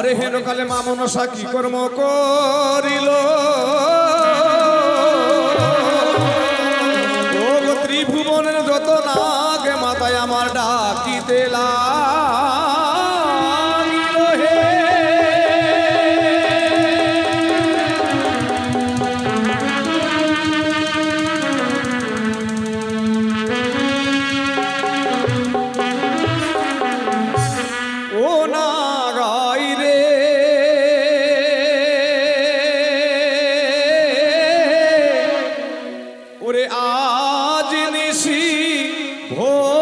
আরে হেন কালে মা মনসা কি কর্ম করিল? ত্রিভুবনের যত নাগ মাথায় আমার ডাকিতে লাগিল আজ নিশি ভোর